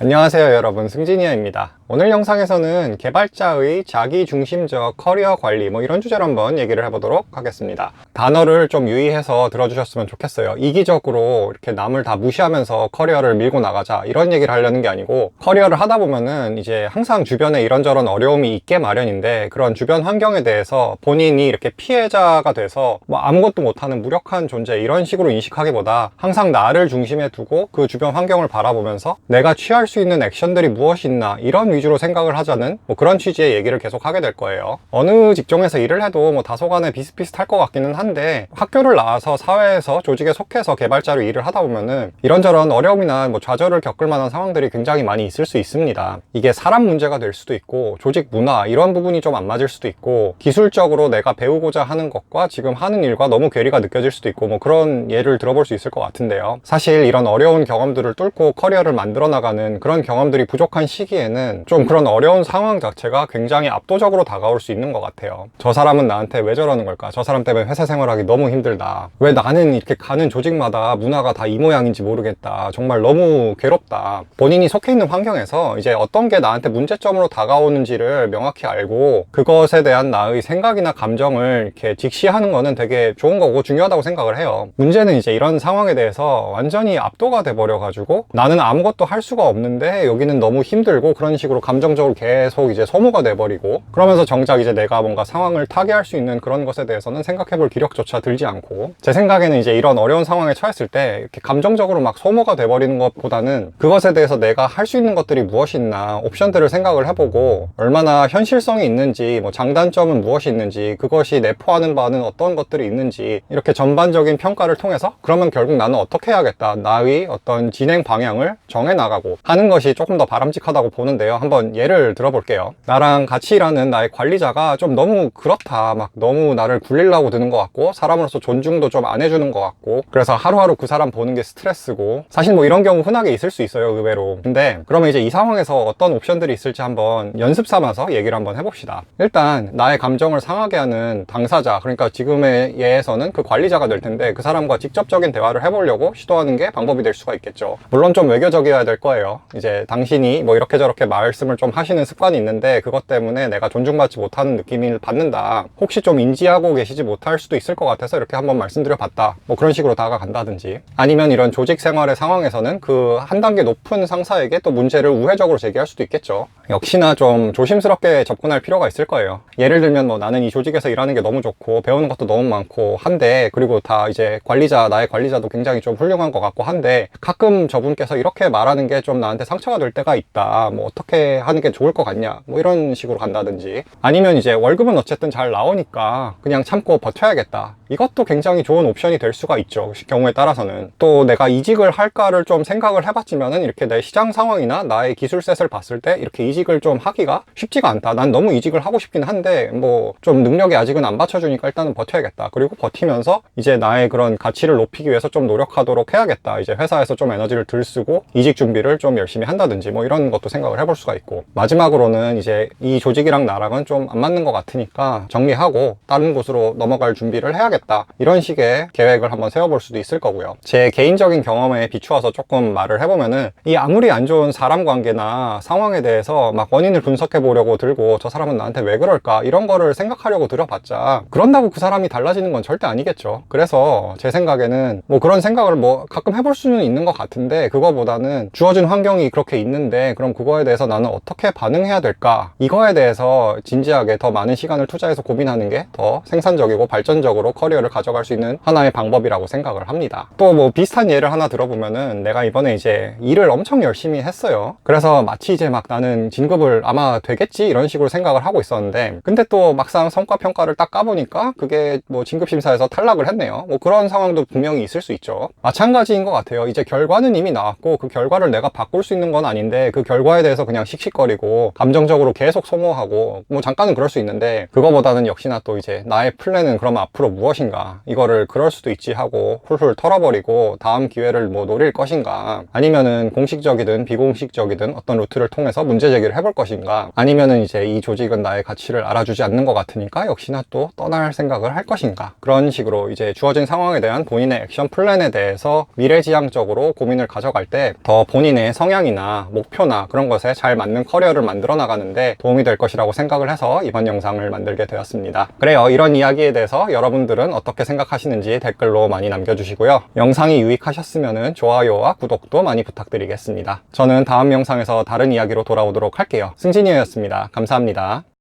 안녕하세요 여러분. 승진이야입니다. 오늘 영상에서는 개발자의 자기중심적 커리어 관리 뭐 이런 주제로 한번 얘기를 해보도록 하겠습니다. 단어를 좀 유의해서 들어주셨으면 좋겠어요. 이기적으로 이렇게 남을 다 무시하면서 커리어를 밀고 나가자 이런 얘기를 하려는 게 아니고 커리어를 하다 보면은 이제 항상 주변에 이런저런 어려움이 있게 마련인데 그런 주변 환경에 대해서 본인이 이렇게 피해자가 돼서 뭐 아무것도 못하는 무력한 존재 이런 식으로 인식하기보다 항상 나를 중심에 두고 그 주변 환경을 바라보면서 내가 취할 수 있는 액션들이 무엇이 있나 이런 위주로 생각을 하자는 뭐 그런 취지의 얘기를 계속 하게 될 거예요. 어느 직종에서 일을 해도 뭐 다소간에 비슷비슷할 것 같기는 한데 학교를 나와서 사회에서 조직에 속해서 개발자로 일을 하다 보면은 이런저런 어려움이나 뭐 좌절을 겪을 만한 상황들이 굉장히 많이 있을 수 있습니다. 이게 사람 문제가 될 수도 있고 조직 문화 이런 부분이 좀 안 맞을 수도 있고 기술적으로 내가 배우고자 하는 것과 지금 하는 일과 너무 괴리가 느껴질 수도 있고 뭐 그런 예를 들어볼 수 있을 것 같은데요. 사실 이런 어려운 경험들을 뚫고 커리어를 만들어 나가는 그런 경험들이 부족한 시기에는 좀 그런 어려운 상황 자체가 굉장히 압도적으로 다가올 수 있는 것 같아요. 저 사람은 나한테 왜 저러는 걸까? 저 사람 때문에 회사 생활하기 너무 힘들다. 왜 나는 이렇게 가는 조직마다 문화가 다 이 모양인지 모르겠다. 정말 너무 괴롭다. 본인이 속해 있는 환경에서 이제 어떤 게 나한테 문제점으로 다가오는지를 명확히 알고 그것에 대한 나의 생각이나 감정을 이렇게 직시하는 거는 되게 좋은 거고 중요하다고 생각을 해요. 문제는 이제 이런 상황에 대해서 완전히 압도가 돼버려 가지고 나는 아무것도 할 수가 없 는데 여기는 너무 힘들고 그런 식으로 감정적으로 계속 이제 소모가 돼버리고 그러면서 정작 이제 내가 뭔가 상황을 타개할 수 있는 그런 것에 대해서는 생각해볼 기력조차 들지 않고 제 생각에는 이제 이런 어려운 상황에 처했을 때 이렇게 감정적으로 막 소모가 돼버리는 것보다는 그것에 대해서 내가 할 수 있는 것들이 무엇이 있나 옵션들을 생각을 해보고 얼마나 현실성이 있는지 뭐 장단점은 무엇이 있는지 그것이 내포하는 바는 어떤 것들이 있는지 이렇게 전반적인 평가를 통해서 그러면 결국 나는 어떻게 해야겠다 나의 어떤 진행 방향을 정해 나가고 하는 것이 조금 더 바람직하다고 보는데요. 한번 예를 들어볼게요. 나랑 같이 일하는 나의 관리자가 좀 너무 그렇다. 막 너무 나를 굴리려고 드는 것 같고 사람으로서 존중도 좀 안 해주는 것 같고 그래서 하루하루 그 사람 보는 게 스트레스고 사실 뭐 이런 경우 흔하게 있을 수 있어요 의외로. 근데 그러면 이제 이 상황에서 어떤 옵션들이 있을지 한번 연습 삼아서 얘기를 한번 해봅시다. 일단 나의 감정을 상하게 하는 당사자 그러니까 지금의 예에서는 그 관리자가 될 텐데 그 사람과 직접적인 대화를 해보려고 시도하는 게 방법이 될 수가 있겠죠. 물론 좀 외교적이어야 될 거예요 이제 당신이 뭐 이렇게 저렇게 말씀을 좀 하시는 습관이 있는데 그것 때문에 내가 존중받지 못하는 느낌을 받는다. 혹시 좀 인지하고 계시지 못할 수도 있을 것 같아서 이렇게 한번 말씀드려 봤다. 뭐 그런 식으로 다가간다든지. 아니면 이런 조직 생활의 상황에서는 그 한 단계 높은 상사에게 또 문제를 우회적으로 제기할 수도 있겠죠. 역시나 좀 조심스럽게 접근할 필요가 있을 거예요. 예를 들면 뭐 나는 이 조직에서 일하는 게 너무 좋고 배우는 것도 너무 많고 한데 그리고 다 이제 관리자 나의 관리자도 굉장히 좀 훌륭한 것 같고 한데 가끔 저분께서 이렇게 말하는 게좀 나 한테 상처가 될 때가 있다. 뭐 어떻게 하는 게 좋을 것 같냐. 뭐 이런 식으로 간다든지. 아니면 이제 월급은 어쨌든 잘 나오니까 그냥 참고 버텨야겠다. 이것도 굉장히 좋은 옵션이 될 수가 있죠. 경우에 따라서는. 또 내가 이직을 할까를 좀 생각을 해봤지만은 이렇게 내 시장 상황이나 나의 기술셋을 봤을 때 이렇게 이직을 좀 하기가 쉽지가 않다. 난 너무 이직을 하고 싶긴 한데 뭐 좀 능력이 아직은 안 받쳐주니까 일단은 버텨야겠다. 그리고 버티면서 이제 나의 그런 가치를 높이기 위해서 좀 노력하도록 해야겠다. 이제 회사에서 좀 에너지를 들 쓰고 이직 준비를 좀 열심히 한다든지 뭐 이런 것도 생각을 해볼 수가 있고 마지막으로는 이제 이 조직이랑 나랑은 좀 안 맞는 것 같으니까 정리하고 다른 곳으로 넘어갈 준비를 해야겠다. 이런 식의 계획을 한번 세워볼 수도 있을 거고요. 제 개인적인 경험에 비추어서 조금 말을 해보면은 이 아무리 안 좋은 사람 관계나 상황에 대해서 막 원인을 분석해 보려고 들고 저 사람은 나한테 왜 그럴까 이런 거를 생각하려고 들어봤자 그런다고 그 사람이 달라지는 건 절대 아니겠죠. 그래서 제 생각에는 뭐 그런 생각을 뭐 가끔 해볼 수는 있는 것 같은데 그거보다는 주어진 환경 이 그렇게 있는데 그럼 그거에 대해서 나는 어떻게 반응해야 될까? 이거에 대해서 진지하게 더 많은 시간을 투자해서 고민하는 게 더 생산적이고 발전적으로 커리어를 가져갈 수 있는 하나의 방법이라고 생각을 합니다. 또 뭐 비슷한 예를 하나 들어보면은 내가 이번에 이제 일을 엄청 열심히 했어요. 그래서 마치 이제 막 나는 진급을 아마 되겠지? 이런 식으로 생각을 하고 있었는데 근데 또 막상 성과 평가를 딱 까보니까 그게 뭐 진급 심사에서 탈락을 했네요. 뭐 그런 상황도 분명히 있을 수 있죠. 마찬가지인 것 같아요. 이제 결과는 이미 나왔고 그 결과를 내가 바꿀 수 있는 건 아닌데 그 결과에 대해서 그냥 씩씩거리고 감정적으로 계속 소모하고 뭐 잠깐은 그럴 수 있는데 그거보다는 역시나 또 이제 나의 플랜은 그럼 앞으로 무엇인가? 이거를 그럴 수도 있지 하고 훌훌 털어버리고 다음 기회를 뭐 노릴 것인가? 아니면은 공식적이든 비공식적이든 어떤 루트를 통해서 문제 제기를 해볼 것인가? 아니면은 이제 이 조직은 나의 가치를 알아주지 않는 것 같으니까 역시나 또 떠날 생각을 할 것인가? 그런 식으로 이제 주어진 상황에 대한 본인의 액션 플랜에 대해서 미래지향적으로 고민을 가져갈 때 더 본인의 성 향이나 목표나 그런 것에 잘 맞는 커리어를 만들어 나가는데 도움이 될 것이라고 생각을 해서 이번 영상을 만들게 되었습니다. 그래요. 이런 이야기에 대해서 여러분들은 어떻게 생각하시는지 댓글로 많이 남겨주시고요. 영상이 유익하셨으면 좋아요와 구독도 많이 부탁드리겠습니다. 저는 다음 영상에서 다른 이야기로 돌아오도록 할게요. 승진이었습니다. 감사합니다.